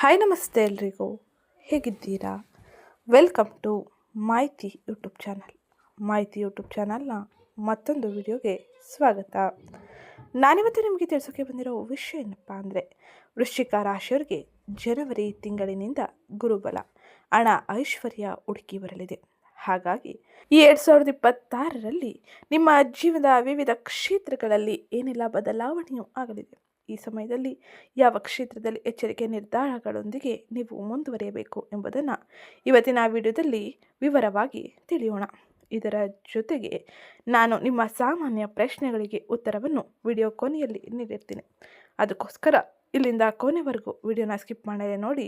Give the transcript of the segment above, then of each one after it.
Hi ನಮಸ್ತೆ ಎಲ್ರಿಗೂ. ಹೇಗಿದ್ದೀರಾ? Welcome to Mahiti YouTube channel Mahiti YouTube ಚಾನಲ್ನ ಮತ್ತೊಂದು ವಿಡಿಯೋಗೆ ಸ್ವಾಗತ. ನಾನಿವತ್ತು ನಿಮಗೆ ತಿಳಿಸೋಕೆ ಬಂದಿರೋ ವಿಷಯ ಏನಪ್ಪ ಅಂದರೆ, ವೃಶ್ಚಿಕ ರಾಶಿಯವರಿಗೆ ಜನವರಿ ತಿಂಗಳಿನಿಂದ ಗುರುಬಲ, ಹಣ ಐಶ್ವರ್ಯ ಹುಡುಕಿ ಬರಲಿದೆ. ಹಾಗಾಗಿ ಈ ಎರಡು ಸಾವಿರದ ಇಪ್ಪತ್ತಾರರಲ್ಲಿ ನಿಮ್ಮ ಜೀವನದ ವಿವಿಧ ಕ್ಷೇತ್ರಗಳಲ್ಲಿ ಏನೆಲ್ಲ ಬದಲಾವಣೆಯೂ ಆಗಲಿದೆ. ಈ ಸಮಯದಲ್ಲಿ ಯಾವ ಕ್ಷೇತ್ರದಲ್ಲಿ ಎಚ್ಚರಿಕೆ ನಿರ್ಧಾರಗಳೊಂದಿಗೆ ನೀವು ಮುಂದುವರಿಯಬೇಕು ಎಂಬುದನ್ನು ಇವತ್ತಿನ ವಿಡಿಯೋದಲ್ಲಿ ವಿವರವಾಗಿ ತಿಳಿಯೋಣ. ಇದರ ಜೊತೆಗೆ ನಾನು ನಿಮ್ಮ ಸಾಮಾನ್ಯ ಪ್ರಶ್ನೆಗಳಿಗೆ ಉತ್ತರವನ್ನು ವಿಡಿಯೋ ಕೊನೆಯಲ್ಲಿ ನೀಡಿರ್ತೀನಿ. ಅದಕ್ಕೋಸ್ಕರ ಇಲ್ಲಿಂದ ಕೊನೆವರೆಗೂ ವಿಡಿಯೋನ ಸ್ಕಿಪ್ ಮಾಡದೆ ನೋಡಿ.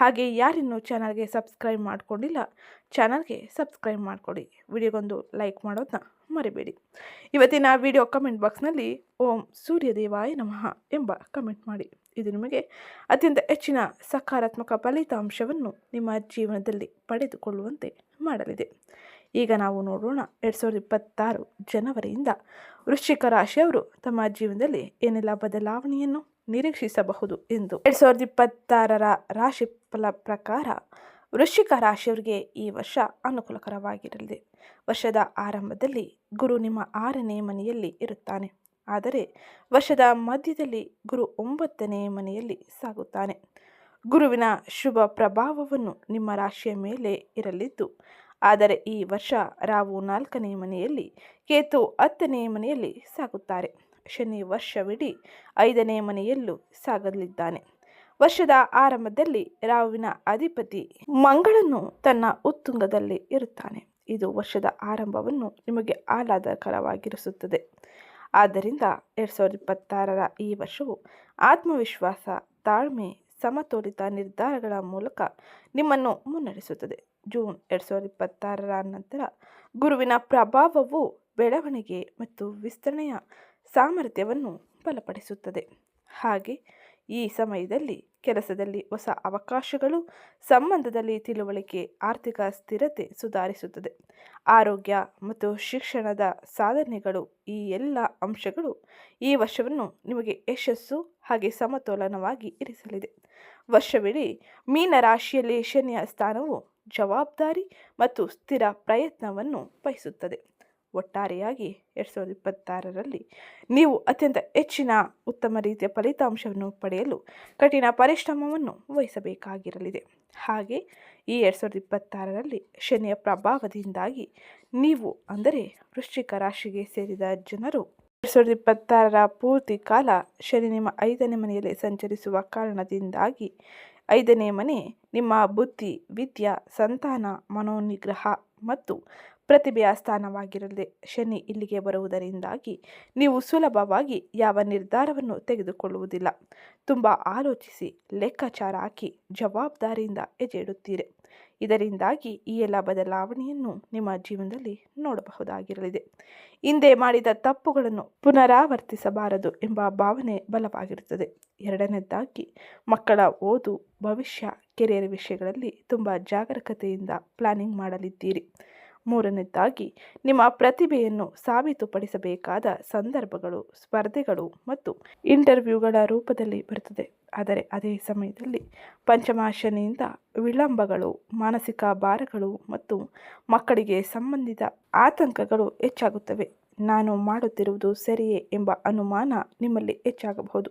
ಹಾಗೆ ಯಾರಿನ್ನೂ ಚಾನಲ್ಗೆ ಸಬ್ಸ್ಕ್ರೈಬ್ ಮಾಡಿಕೊಂಡಿಲ್ಲ, ಚಾನಲ್ಗೆ ಸಬ್ಸ್ಕ್ರೈಬ್ ಮಾಡಿಕೊಡಿ. ವಿಡಿಯೋಗೊಂದು ಲೈಕ್ ಮಾಡೋದನ್ನ ಮರಿಬೇಡಿ. ಇವತ್ತಿನ ವಿಡಿಯೋ ಕಮೆಂಟ್ ಬಾಕ್ಸ್ನಲ್ಲಿ ಓಂ ಸೂರ್ಯದೇವಾಯ ನಮಃ ಎಂಬ ಕಮೆಂಟ್ ಮಾಡಿ. ಇದು ನಿಮಗೆ ಅತ್ಯಂತ ಹೆಚ್ಚಿನ ಸಕಾರಾತ್ಮಕ ಫಲಿತಾಂಶವನ್ನು ನಿಮ್ಮ ಜೀವನದಲ್ಲಿ ಪಡೆದುಕೊಳ್ಳುವಂತೆ ಮಾಡಲಿದೆ. ಈಗ ನಾವು ನೋಡೋಣ ಎರಡು ಸಾವಿರದ ಇಪ್ಪತ್ತಾರು ಜನವರಿಯಿಂದ ವೃಶ್ಚಿಕ ರಾಶಿಯವರು ತಮ್ಮ ಜೀವನದಲ್ಲಿ ಏನೆಲ್ಲ ಬದಲಾವಣೆಯನ್ನು ನಿರೀಕ್ಷಿಸಬಹುದು ಎಂದು. ಎರಡು ಸಾವಿರದ ಇಪ್ಪತ್ತಾರರ ರಾಶಿ ಫಲ ಪ್ರಕಾರ ವೃಶ್ಚಿಕ ರಾಶಿಯವರಿಗೆ ಈ ವರ್ಷ ಅನುಕೂಲಕರವಾಗಿರಲಿದೆ ವರ್ಷದ ಆರಂಭದಲ್ಲಿ ಗುರು ನಿಮ್ಮ ಆರನೇ ಮನೆಯಲ್ಲಿ ಇರುತ್ತಾನೆ. ಆದರೆ ವರ್ಷದ ಮಧ್ಯದಲ್ಲಿ ಗುರು ಒಂಬತ್ತನೇ ಮನೆಯಲ್ಲಿ ಸಾಗುತ್ತಾನೆ. ಗುರುವಿನ ಶುಭ ಪ್ರಭಾವವನ್ನು ನಿಮ್ಮ ರಾಶಿಯ ಮೇಲೆ ಇರಲಿದ್ದು, ಆದರೆ ಈ ವರ್ಷ ರಾವು ನಾಲ್ಕನೇ ಮನೆಯಲ್ಲಿ, ಕೇತು ಹತ್ತನೇ ಮನೆಯಲ್ಲಿ ಸಾಗುತ್ತಾರೆ. ಶನಿ ವರ್ಷವಿಡೀ ಐದನೇ ಮನೆಯಲ್ಲೂ ಸಾಗಲಿದ್ದಾನೆ. ವರ್ಷದ ಆರಂಭದಲ್ಲಿ ರಾಹುವಿನ ಅಧಿಪತಿ ಮಂಗಳನು ತನ್ನ ಉತ್ತುಂಗದಲ್ಲಿ ಇರುತ್ತಾನೆ. ಇದು ವರ್ಷದ ಆರಂಭವನ್ನು ನಿಮಗೆ ಆಹ್ಲಾದಕರವಾಗಿರಿಸುತ್ತದೆ. ಆದ್ದರಿಂದ ಎರಡು ಸಾವಿರದ ಇಪ್ಪತ್ತಾರರ ಈ ವರ್ಷವು ಆತ್ಮವಿಶ್ವಾಸ, ತಾಳ್ಮೆ, ಸಮತೋಲಿತ ನಿರ್ಧಾರಗಳ ಮೂಲಕ ನಿಮ್ಮನ್ನು ಮುನ್ನಡೆಸುತ್ತದೆ. ಜೂನ್ ಎರಡು ಸಾವಿರದ ಇಪ್ಪತ್ತಾರರ ನಂತರ ಗುರುವಿನ ಪ್ರಭಾವವು ಬೆಳವಣಿಗೆ ಮತ್ತು ವಿಸ್ತರಣೆಯ ಸಾಮರ್ಥ್ಯವನ್ನು ಬಲಪಡಿಸುತ್ತದೆ. ಹಾಗೆ ಈ ಸಮಯದಲ್ಲಿ ಕೆಲಸದಲ್ಲಿ ಹೊಸ ಅವಕಾಶಗಳು, ಸಂಬಂಧದಲ್ಲಿ ತಿಳುವಳಿಕೆ, ಆರ್ಥಿಕ ಸ್ಥಿರತೆ ಸುಧಾರಿಸುತ್ತದೆ. ಆರೋಗ್ಯ ಮತ್ತು ಶಿಕ್ಷಣದ ಸಾಧನೆಗಳು ಈ ಎಲ್ಲ ಅಂಶಗಳು ಈ ವರ್ಷವನ್ನು ನಿಮಗೆ ಯಶಸ್ಸು ಹಾಗೆ ಸಮತೋಲನವಾಗಿ ಇರಿಸಲಿದೆ. ವರ್ಷವಿಡೀ ಮೀನ ರಾಶಿಯಲ್ಲಿ ಶನಿಯ ಸ್ಥಾನವು ಜವಾಬ್ದಾರಿ ಮತ್ತು ಸ್ಥಿರ ಪ್ರಯತ್ನವನ್ನು ವಹಿಸುತ್ತದೆ. ಒಟ್ಟಾರೆಯಾಗಿ ಎರಡು ಸಾವಿರದ ಇಪ್ಪತ್ತಾರರಲ್ಲಿ ನೀವು ಅತ್ಯಂತ ಹೆಚ್ಚಿನ ಉತ್ತಮ ರೀತಿಯ ಫಲಿತಾಂಶವನ್ನು ಪಡೆಯಲು ಕಠಿಣ ಪರಿಶ್ರಮವನ್ನು ವಹಿಸಬೇಕಾಗಿರಲಿದೆ. ಹಾಗೆ ಈ ಎರಡು ಸಾವಿರದ ಇಪ್ಪತ್ತಾರರಲ್ಲಿ ಶನಿಯ ಪ್ರಭಾವದಿಂದಾಗಿ ನೀವು ಅಂದರೆ ವೃಶ್ಚಿಕ ರಾಶಿಗೆ ಸೇರಿದ ಜನರು ಎರಡು ಸಾವಿರದ ಇಪ್ಪತ್ತಾರರ ಪೂರ್ತಿ ಕಾಲ ಶನಿ ನಿಮ್ಮ ಐದನೇ ಮನೆಯಲ್ಲಿ ಸಂಚರಿಸುವ ಕಾರಣದಿಂದಾಗಿ ಐದನೇ ಮನೆ ನಿಮ್ಮ ಬುದ್ಧಿ, ವಿದ್ಯಾ, ಸಂತಾನ, ಮನೋನಿಗ್ರಹ ಮತ್ತು ಪ್ರತಿಭೆಯ ಸ್ಥಾನವಾಗಿರಲಿ. ಶನಿ ಇಲ್ಲಿಗೆ ಬರುವುದರಿಂದಾಗಿ ನೀವು ಸುಲಭವಾಗಿ ಯಾವ ನಿರ್ಧಾರವನ್ನು ತೆಗೆದುಕೊಳ್ಳುವುದಿಲ್ಲ. ತುಂಬ ಆಲೋಚಿಸಿ, ಲೆಕ್ಕಾಚಾರ ಹಾಕಿ ಜವಾಬ್ದಾರಿಯಿಂದ ಹೆಜ್ಜೆ ಇಡುತ್ತೀರಿ ಇದರಿಂದಾಗಿ ಈ ಎಲ್ಲ ಬದಲಾವಣೆಯನ್ನು ನಿಮ್ಮ ಜೀವನದಲ್ಲಿ ನೋಡಬಹುದಾಗಿರಲಿದೆ. ಹಿಂದೆ ಮಾಡಿದ ತಪ್ಪುಗಳನ್ನು ಪುನರಾವರ್ತಿಸಬಾರದು ಎಂಬ ಭಾವನೆ ಬಲವಾಗಿರುತ್ತದೆ. ಎರಡನೇದಾಗಿ, ಮಕ್ಕಳ ಓದು, ಭವಿಷ್ಯ, ಕೆರಿಯರ್ ವಿಷಯಗಳಲ್ಲಿ ತುಂಬ ಜಾಗರೂಕತೆಯಿಂದ ಪ್ಲಾನಿಂಗ್ ಮಾಡಲಿದ್ದೀರಿ. ಮೂರನೇದಾಗಿ ನಿಮ್ಮ ಪ್ರತಿಭೆಯನ್ನು ಸಾಬೀತುಪಡಿಸಬೇಕಾದ ಸಂದರ್ಭಗಳು, ಸ್ಪರ್ಧೆಗಳು ಮತ್ತು ಇಂಟರ್ವ್ಯೂಗಳ ರೂಪದಲ್ಲಿ ಬರುತ್ತದೆ. ಆದರೆ ಅದೇ ಸಮಯದಲ್ಲಿ ಪಂಚಮಾಶನಿಯಿಂದ ವಿಳಂಬಗಳು, ಮಾನಸಿಕ ಭಾರಗಳು ಮತ್ತು ಮಕ್ಕಳಿಗೆ ಸಂಬಂಧಿತ ಆತಂಕಗಳು ಹೆಚ್ಚಾಗುತ್ತವೆ. ನಾನು ಮಾಡುತ್ತಿರುವುದು ಸರಿಯೇ ಎಂಬ ಅನುಮಾನ ನಿಮ್ಮಲ್ಲಿ ಹೆಚ್ಚಾಗಬಹುದು.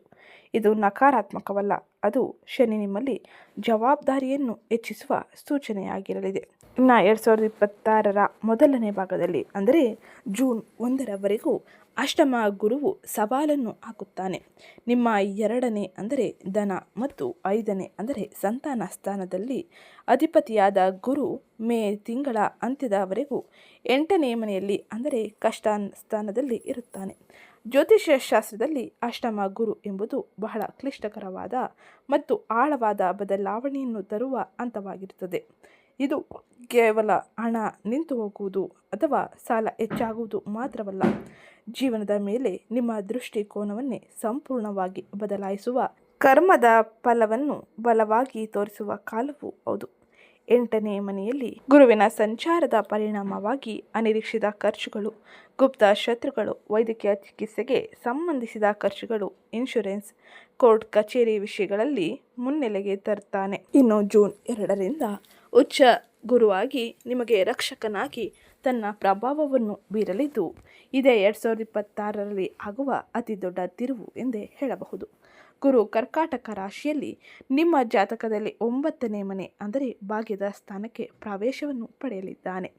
ಇದು ನಕಾರಾತ್ಮಕವಲ್ಲ. ಅದು ಶನಿ ನಿಮ್ಮಲ್ಲಿ ಜವಾಬ್ದಾರಿಯನ್ನು ಹೆಚ್ಚಿಸುವ ಸೂಚನೆಯಾಗಿರಲಿದೆ. ಇನ್ನು ಎರಡು ಸಾವಿರದ ಇಪ್ಪತ್ತಾರರ ಮೊದಲನೇ ಭಾಗದಲ್ಲಿ, ಅಂದರೆ ಜೂನ್ ಒಂದರವರೆಗೂ ಅಷ್ಟಮ ಗುರುವು ಸವಾಲನ್ನು ಹಾಕುತ್ತಾನೆ. ನಿಮ್ಮ ಎರಡನೇ, ಅಂದರೆ ದನ ಮತ್ತು ಐದನೇ, ಅಂದರೆ ಸಂತಾನ ಸ್ಥಾನದಲ್ಲಿ ಅಧಿಪತಿಯಾದ ಗುರು ಮೇ ತಿಂಗಳ ಅಂತ್ಯದವರೆಗೂ ಎಂಟನೇ ಮನೆಯಲ್ಲಿ, ಅಂದರೆ ಕಷ್ಟ ಸ್ಥಾನದಲ್ಲಿ ಇರುತ್ತಾನೆ. ಜ್ಯೋತಿಷ್ಯ ಶಾಸ್ತ್ರದಲ್ಲಿ ಅಷ್ಟಮ ಗುರು ಎಂಬುದು ಬಹಳ ಕ್ಲಿಷ್ಟಕರವಾದ ಮತ್ತು ಆಳವಾದ ಬದಲಾವಣೆಯನ್ನು ತರುವ ಹಂತವಾಗಿರುತ್ತದೆ. ಇದು ಕೇವಲ ಹಣ ನಿಂತು ಹೋಗುವುದು ಅಥವಾ ಸಾಲ ಹೆಚ್ಚಾಗುವುದು ಮಾತ್ರವಲ್ಲ. ಜೀವನದ ಮೇಲೆ ನಿಮ್ಮ ದೃಷ್ಟಿಕೋನವನ್ನೇ ಸಂಪೂರ್ಣವಾಗಿ ಬದಲಾಯಿಸುವ ಕರ್ಮದ ಫಲವನ್ನು ಬಲವಾಗಿ ತೋರಿಸುವ ಕಾಲವೂ ಹೌದು. ಎಂಟನೇ ಮನೆಯಲ್ಲಿ ಗುರುವಿನ ಸಂಚಾರದ ಪರಿಣಾಮವಾಗಿ ಅನಿರೀಕ್ಷಿತ ಖರ್ಚುಗಳು, ಗುಪ್ತ ಶತ್ರುಗಳು, ವೈದ್ಯಕೀಯ ಚಿಕಿತ್ಸೆಗೆ ಸಂಬಂಧಿಸಿದ ಖರ್ಚುಗಳು ಇನ್ಶೂರೆನ್ಸ್ ಕೋರ್ಟ್ ಕಚೇರಿ ವಿಷಯಗಳಲ್ಲಿ ಮುನ್ನೆಲೆಗೆ ತರುತ್ತಾನೆ ಇನ್ನು ಜೂನ್ ಎರಡರಿಂದ ಉಚ್ಚ ಗುರುವಾಗಿ ನಿಮಗೆ ರಕ್ಷಕನಾಗಿ ತನ್ನ ಪ್ರಭಾವವನ್ನು ಬೀರಲಿದ್ದು, ಇದೇ ಎರಡು ಸಾವಿರದ ಇಪ್ಪತ್ತಾರರಲ್ಲಿ ಆಗುವ ಅತಿ ದೊಡ್ಡ ತಿರುವು ಎಂದೇ ಹೇಳಬಹುದು. ಗುರು ಕರ್ಕಾಟಕ ರಾಶಿಯಲ್ಲಿ ನಿಮ್ಮ ಜಾತಕದಲ್ಲಿ ಒಂಬತ್ತನೇ ಮನೆ, ಅಂದರೆ ಭಾಗ್ಯದ ಸ್ಥಾನಕ್ಕೆ ಪ್ರವೇಶವನ್ನು ಪಡೆಯಲಿದ್ದಾನೆ.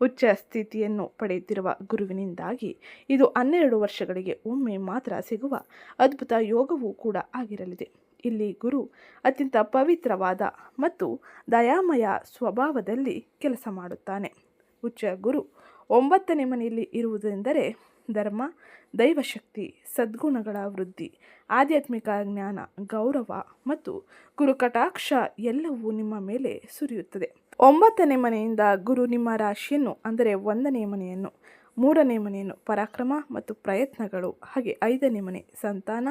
ಉಚ್ಚ ಸ್ಥಿತಿಯನ್ನು ಪಡೆಯುತ್ತಿರುವ ಗುರುವಿನಿಂದಾಗಿ ಇದು ಹನ್ನೆರಡು ವರ್ಷಗಳಿಗೆ ಒಮ್ಮೆ ಮಾತ್ರ ಸಿಗುವ ಅದ್ಭುತ ಯೋಗವೂ ಕೂಡ ಆಗಿರಲಿದೆ. ಇಲ್ಲಿ ಗುರು ಅತ್ಯಂತ ಪವಿತ್ರವಾದ ಮತ್ತು ದಯಾಮಯ ಸ್ವಭಾವದಲ್ಲಿ ಕೆಲಸ ಮಾಡುತ್ತಾನೆ. ಉಚ್ಚ ಗುರು ಒಂಬತ್ತನೇ ಮನೆಯಲ್ಲಿ ಇರುವುದೆಂದರೆ ಧರ್ಮ, ದೈವಶಕ್ತಿ, ಸದ್ಗುಣಗಳ ವೃದ್ಧಿ, ಆಧ್ಯಾತ್ಮಿಕ ಜ್ಞಾನ, ಗೌರವ ಮತ್ತು ಗುರು ಕಟಾಕ್ಷ ಎಲ್ಲವೂ ನಿಮ್ಮ ಮೇಲೆ ಸುರಿಯುತ್ತದೆ. ಒಂಬತ್ತನೇ ಮನೆಯಿಂದ ಗುರು ನಿಮ್ಮ ರಾಶಿಯನ್ನು, ಅಂದರೆ ಒಂದನೇ ಮನೆಯನ್ನು, ಮೂರನೇ ಮನೆಯನ್ನು ಪರಾಕ್ರಮ ಮತ್ತು ಪ್ರಯತ್ನಗಳು, ಹಾಗೆ ಐದನೇ ಮನೆ ಸಂತಾನ,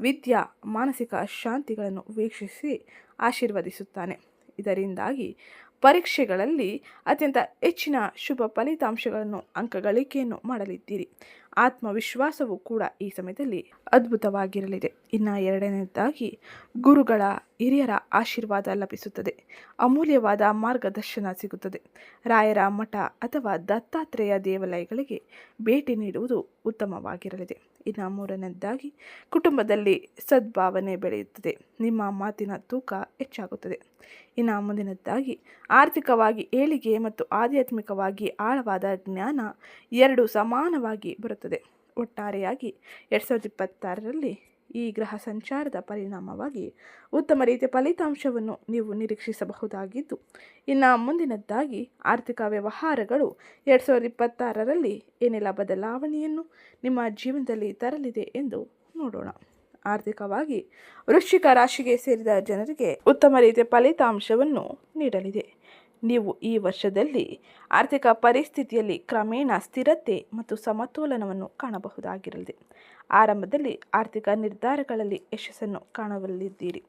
ವಿದ್ಯಾ, ಮಾನಸಿಕ ಶಾಂತಿಗಳನ್ನು ವೀಕ್ಷಿಸಿ ಆಶೀರ್ವದಿಸುತ್ತಾನೆ. ಇದರಿಂದಾಗಿ ಪರೀಕ್ಷೆಗಳಲ್ಲಿ ಅತ್ಯಂತ ಹೆಚ್ಚಿನ ಶುಭ ಫಲಿತಾಂಶಗಳನ್ನು, ಅಂಕಗಳಿಕೆಯನ್ನು ಮಾಡಲಿದ್ದೀರಿ. ಆತ್ಮವಿಶ್ವಾಸವು ಕೂಡ ಈ ಸಮಯದಲ್ಲಿ ಅದ್ಭುತವಾಗಿರಲಿದೆ. ಇನ್ನು ಎರಡನೇದಾಗಿ, ಗುರುಗಳ ಹಿರಿಯರ ಆಶೀರ್ವಾದ ಲಭಿಸುತ್ತದೆ. ಅಮೂಲ್ಯವಾದ ಮಾರ್ಗದರ್ಶನ ಸಿಗುತ್ತದೆ. ರಾಯರ ಮಠ ಅಥವಾ ದತ್ತಾತ್ರೇಯ ದೇವಾಲಯಗಳಿಗೆ ಭೇಟಿ ನೀಡುವುದು ಉತ್ತಮವಾಗಿರಲಿದೆ. ಇನ್ನು ಮೂರನೇದಾಗಿ ಕುಟುಂಬದಲ್ಲಿ ಸದ್ಭಾವನೆ ಬೆಳೆಯುತ್ತದೆ. ನಿಮ್ಮ ಮಾತಿನ ತೂಕ ಹೆಚ್ಚಾಗುತ್ತದೆ. ಇನ್ನು ಮುಂದಿನದ್ದಾಗಿ ಆರ್ಥಿಕವಾಗಿ ಏಳಿಗೆ ಮತ್ತು ಆಧ್ಯಾತ್ಮಿಕವಾಗಿ ಆಳವಾದ ಜ್ಞಾನ ಎರಡು ಸಮಾನವಾಗಿ ಬರುತ್ತದೆ. ಒಟ್ಟಾರೆಯಾಗಿ ಎರಡು ಸಾವಿರದ ಇಪ್ಪತ್ತಾರರಲ್ಲಿ ಈ ಗ್ರಹ ಸಂಚಾರದ ಪರಿಣಾಮವಾಗಿ ಉತ್ತಮ ರೀತಿಯ ಫಲಿತಾಂಶವನ್ನು ನೀವು ನಿರೀಕ್ಷಿಸಬಹುದಾಗಿದ್ದು, ಇನ್ನು ಮುಂದಿನದ್ದಾಗಿ ಆರ್ಥಿಕ ವ್ಯವಹಾರಗಳು ಎರಡು ಸಾವಿರದ ಇಪ್ಪತ್ತಾರರಲ್ಲಿ ಏನೆಲ್ಲ ಬದಲಾವಣೆಯನ್ನು ನಿಮ್ಮ ಜೀವನದಲ್ಲಿ ತರಲಿದೆ ಎಂದು ನೋಡೋಣ. ಆರ್ಥಿಕವಾಗಿ ವೃಶ್ಚಿಕ ರಾಶಿಗೆ ಸೇರಿದ ಜನರಿಗೆ ಉತ್ತಮ ರೀತಿಯ ಫಲಿತಾಂಶವನ್ನು ನೀಡಲಿದೆ. ನೀವು ಈ ವರ್ಷದಲ್ಲಿ ಆರ್ಥಿಕ ಪರಿಸ್ಥಿತಿಯಲ್ಲಿ ಕ್ರಮೇಣ ಸ್ಥಿರತೆ ಮತ್ತು ಸಮತೋಲನವನ್ನು ಕಾಣಬಹುದಾಗಿರಲಿದೆ. ಆರಂಭದಲ್ಲಿ ಆರ್ಥಿಕ ನಿರ್ಧಾರಗಳಲ್ಲಿ ಯಶಸ್ಸನ್ನು ಕಾಣಬಲ್ಲಿದ್ದೀರಿ.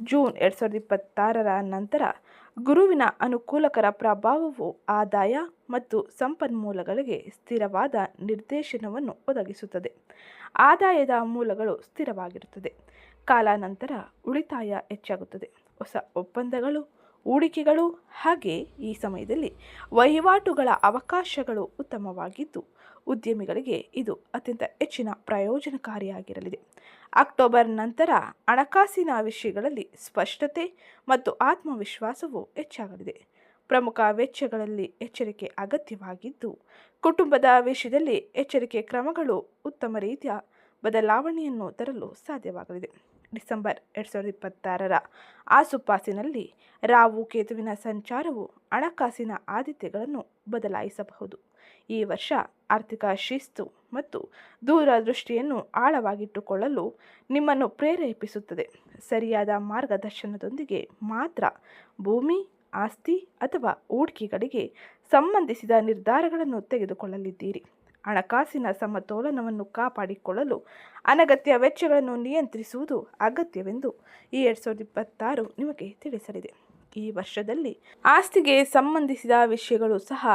ಜೂನ್ ಎರಡು ಸಾವಿರದ ಇಪ್ಪತ್ತಾರರ ನಂತರ ಗುರುವಿನ ಅನುಕೂಲಕರ ಪ್ರಭಾವವು ಆದಾಯ ಮತ್ತು ಸಂಪನ್ಮೂಲಗಳಿಗೆ ಸ್ಥಿರವಾದ ನಿರ್ದೇಶನವನ್ನು ಒದಗಿಸುತ್ತದೆ. ಆದಾಯದ ಮೂಲಗಳು ಸ್ಥಿರವಾಗಿರುತ್ತದೆ. ಕಾಲಾನಂತರ ಉಳಿತಾಯ ಹೆಚ್ಚಾಗುತ್ತದೆ. ಹೊಸ ಒಪ್ಪಂದಗಳು ಹೂಡಿಕೆಗಳು ಹಾಗೆ ಈ ಸಮಯದಲ್ಲಿ ವಹಿವಾಟುಗಳ ಅವಕಾಶಗಳು ಉತ್ತಮವಾಗಿದ್ದು, ಉದ್ಯಮಿಗಳಿಗೆ ಇದು ಅತ್ಯಂತ ಹೆಚ್ಚಿನ ಪ್ರಯೋಜನಕಾರಿಯಾಗಿರಲಿದೆ. ಅಕ್ಟೋಬರ್ ನಂತರ ಹಣಕಾಸಿನ ವಿಷಯಗಳಲ್ಲಿ ಸ್ಪಷ್ಟತೆ ಮತ್ತು ಆತ್ಮವಿಶ್ವಾಸವು ಹೆಚ್ಚಾಗಲಿದೆ. ಪ್ರಮುಖ ವೆಚ್ಚಗಳಲ್ಲಿ ಎಚ್ಚರಿಕೆ ಅಗತ್ಯವಾಗಿದ್ದು, ಕುಟುಂಬದ ವಿಷಯದಲ್ಲಿ ಎಚ್ಚರಿಕೆ ಕ್ರಮಗಳು ಉತ್ತಮ ರೀತಿಯ ಬದಲಾವಣೆಯನ್ನು ತರಲು ಸಾಧ್ಯವಾಗಲಿದೆ. ಡಿಸೆಂಬರ್ ಎರಡು ಸಾವಿರದ ಇಪ್ಪತ್ತಾರರ ಆಸುಪಾಸಿನಲ್ಲಿ ರಾವು ಕೇತುವಿನ ಸಂಚಾರವು ಹಣಕಾಸಿನ ಆದ್ಯತೆಗಳನ್ನು ಬದಲಾಯಿಸಬಹುದು. ಈ ವರ್ಷ ಆರ್ಥಿಕ ಶಿಸ್ತು ಮತ್ತು ದೂರದೃಷ್ಟಿಯನ್ನು ಆಳವಾಗಿಟ್ಟುಕೊಳ್ಳಲು ನಿಮ್ಮನ್ನು ಪ್ರೇರೇಪಿಸುತ್ತದೆ. ಸರಿಯಾದ ಮಾರ್ಗದರ್ಶನದೊಂದಿಗೆ ಮಾತ್ರ ಭೂಮಿ, ಆಸ್ತಿ ಅಥವಾ ಹೂಡಿಕೆಗಳಿಗೆ ಸಂಬಂಧಿಸಿದ ನಿರ್ಧಾರಗಳನ್ನು ತೆಗೆದುಕೊಳ್ಳಲಿದ್ದೀರಿ. ಹಣಕಾಸಿನ ಸಮತೋಲನವನ್ನು ಕಾಪಾಡಿಕೊಳ್ಳಲು ಅನಗತ್ಯ ವೆಚ್ಚಗಳನ್ನು ನಿಯಂತ್ರಿಸುವುದು ಅಗತ್ಯವೆಂದು ಈ ಎರಡು ಸಾವಿರದ ಇಪ್ಪತ್ತಾರು ನಿಮಗೆ ತಿಳಿಸಲಿದೆ. ಈ ವರ್ಷದಲ್ಲಿ ಆಸ್ತಿಗೆ ಸಂಬಂಧಿಸಿದ ವಿಷಯಗಳು ಸಹ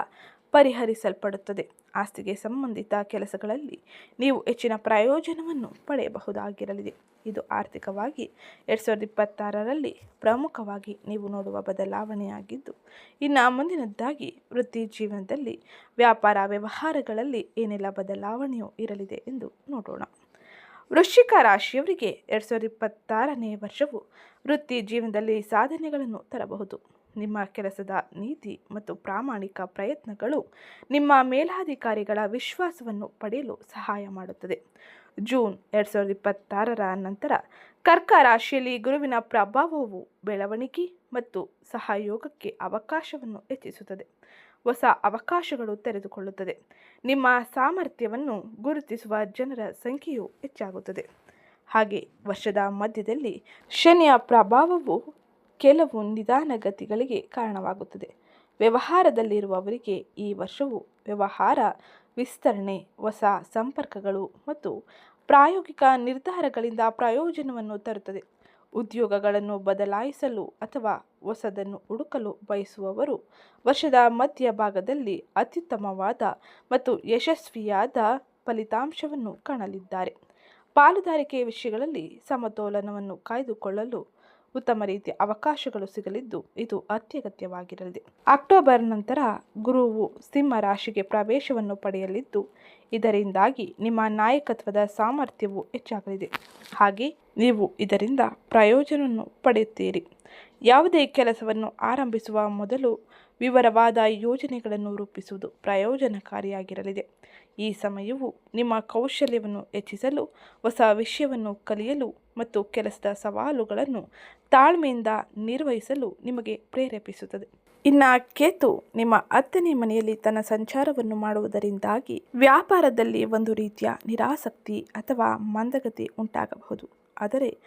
ಪರಿಹರಿಸಲ್ಪಡುತ್ತದೆ. ಆಸ್ತಿಗೆ ಸಂಬಂಧಿತ ಕೆಲಸಗಳಲ್ಲಿ ನೀವು ಹೆಚ್ಚಿನ ಪ್ರಯೋಜನವನ್ನು ಪಡೆಯಬಹುದಾಗಿರಲಿದೆ. ಇದು ಆರ್ಥಿಕವಾಗಿ ಎರಡು ಸಾವಿರದ ಇಪ್ಪತ್ತಾರರಲ್ಲಿ ಪ್ರಮುಖವಾಗಿ ನೀವು ನೋಡುವ ಬದಲಾವಣೆಯಾಗಿದ್ದು, ಇನ್ನು ಮುಂದಿನದ್ದಾಗಿ ವೃತ್ತಿ ಜೀವನದಲ್ಲಿ ವ್ಯಾಪಾರ ವ್ಯವಹಾರಗಳಲ್ಲಿ ಏನೆಲ್ಲ ಬದಲಾವಣೆಯು ಇರಲಿದೆ ಎಂದು ನೋಡೋಣ. ವೃಶ್ಚಿಕ ರಾಶಿಯವರಿಗೆ ಎರಡು ಸಾವಿರದ ಇಪ್ಪತ್ತಾರನೇ ವರ್ಷವು ವೃತ್ತಿ ಜೀವನದಲ್ಲಿ ಸಾಧನೆಗಳನ್ನು ತರಬಹುದು. ನಿಮ್ಮ ಕೆಲಸದ ನೀತಿ ಮತ್ತು ಪ್ರಾಮಾಣಿಕ ಪ್ರಯತ್ನಗಳು ನಿಮ್ಮ ಮೇಲಾಧಿಕಾರಿಗಳ ವಿಶ್ವಾಸವನ್ನು ಪಡೆಯಲು ಸಹಾಯ ಮಾಡುತ್ತದೆ. ಜೂನ್ ಎರಡು ಸಾವಿರದ ಇಪ್ಪತ್ತಾರರ ನಂತರ ಕರ್ಕ ರಾಶಿಯಲ್ಲಿ ಗುರುವಿನ ಪ್ರಭಾವವು ಬೆಳವಣಿಗೆ ಮತ್ತು ಸಹಯೋಗಕ್ಕೆ ಅವಕಾಶವನ್ನು ಹೆಚ್ಚಿಸುತ್ತದೆ. ಹೊಸ ಅವಕಾಶಗಳು ತೆರೆದುಕೊಳ್ಳುತ್ತದೆ. ನಿಮ್ಮ ಸಾಮರ್ಥ್ಯವನ್ನು ಗುರುತಿಸುವ ಜನರ ಸಂಖ್ಯೆಯು ಹೆಚ್ಚಾಗುತ್ತದೆ. ಹಾಗೆ ವರ್ಷದ ಮಧ್ಯದಲ್ಲಿ ಶನಿಯ ಪ್ರಭಾವವು ಕೆಲವು ನಿಧಾನಗತಿಗಳಿಗೆ ಕಾರಣವಾಗುತ್ತದೆ. ವ್ಯವಹಾರದಲ್ಲಿರುವವರಿಗೆ ಈ ವರ್ಷವು ವ್ಯವಹಾರ, ವಿಸ್ತರಣೆ, ಹೊಸ ಸಂಪರ್ಕಗಳು ಮತ್ತು ಪ್ರಾಯೋಗಿಕ ನಿರ್ಧಾರಗಳಿಂದ ಪ್ರಯೋಜನವನ್ನು ತರುತ್ತದೆ. ಉದ್ಯೋಗಗಳನ್ನು ಬದಲಾಯಿಸಲು ಅಥವಾ ಹೊಸದನ್ನು ಹುಡುಕಲು ಬಯಸುವವರು ವರ್ಷದ ಮಧ್ಯಭಾಗದಲ್ಲಿ ಅತ್ಯುತ್ತಮವಾದ ಮತ್ತು ಯಶಸ್ವಿಯಾದ ಫಲಿತಾಂಶವನ್ನು ಕಾಣಲಿದ್ದಾರೆ. ಪಾಲುದಾರಿಕೆ ವಿಷಯಗಳಲ್ಲಿ ಸಮತೋಲನವನ್ನು ಕಾಯ್ದುಕೊಳ್ಳಲು ಉತ್ತಮ ರೀತಿಯ ಅವಕಾಶಗಳು ಸಿಗಲಿದ್ದು ಇದು ಅತ್ಯಗತ್ಯವಾಗಿರಲಿದೆ. ಅಕ್ಟೋಬರ್ ನಂತರ ಗುರುವು ಸಿಂಹ ರಾಶಿಗೆ ಪ್ರವೇಶವನ್ನು ಪಡೆಯಲಿದ್ದು, ಇದರಿಂದಾಗಿ ನಿಮ್ಮ ನಾಯಕತ್ವದ ಸಾಮರ್ಥ್ಯವು ಹೆಚ್ಚಾಗಲಿದೆ. ಹಾಗೆ ನೀವು ಇದರಿಂದ ಪ್ರಯೋಜನವನ್ನು ಪಡೆಯುತ್ತೀರಿ. ಯಾವುದೇ ಕೆಲಸವನ್ನು ಆರಂಭಿಸುವ ಮೊದಲು ವಿವರವಾದ ಯೋಜನೆಗಳನ್ನು ರೂಪಿಸುವುದು ಪ್ರಯೋಜನಕಾರಿಯಾಗಿರಲಿದೆ. ಈ ಸಮಯವು ನಿಮ್ಮ ಕೌಶಲ್ಯವನ್ನು ಹೆಚ್ಚಿಸಲು, ಹೊಸ ವಿಷಯವನ್ನು ಕಲಿಯಲು ಮತ್ತು ಕೆಲಸದ ಸವಾಲುಗಳನ್ನು ತಾಳ್ಮೆಯಿಂದ ನಿರ್ವಹಿಸಲು ನಿಮಗೆ ಪ್ರೇರೇಪಿಸುತ್ತದೆ. ಇನ್ನು ಕೇತು ನಿಮ್ಮ ಹತ್ತನೇ ಮನೆಯಲ್ಲಿ ತನ್ನ ಸಂಚಾರವನ್ನು ಮಾಡುವುದರಿಂದಾಗಿ ವ್ಯಾಪಾರದಲ್ಲಿ ಒಂದು ರೀತಿಯ ನಿರಾಸಕ್ತಿ ಅಥವಾ ಮಂದಗತಿ ಉಂಟಾಗಬಹುದು. ಆದರೆ